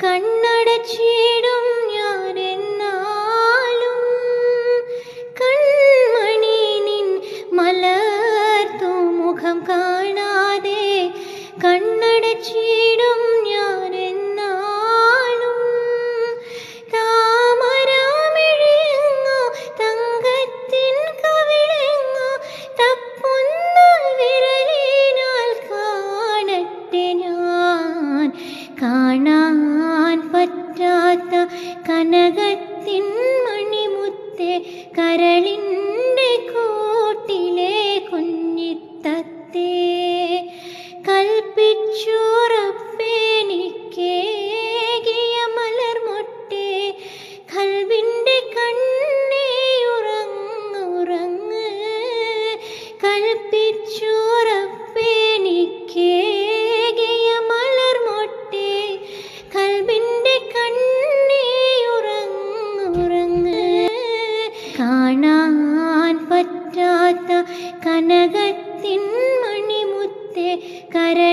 കണ്ണടച്ചിടും ഞാൻ എന്നാലും കൺമണി നിൻ മലർത്തു മുഖം കാണാതെ കണ്ണടച്ചിടും ഞാൻ എന്നാലും താമരാമിഴങ്ങോ തങ്കത്തിൻ കവിളങ്ങോ തപ്പുന്ന വിരലിനാൽ കാണട്ടെ കനകത്തിൻ മണിമുത്തേ കരളിൻ കാണാൻ പറ്റാത്ത കനകത്തിൻ മണിമുത്തെ കരളിന്റെ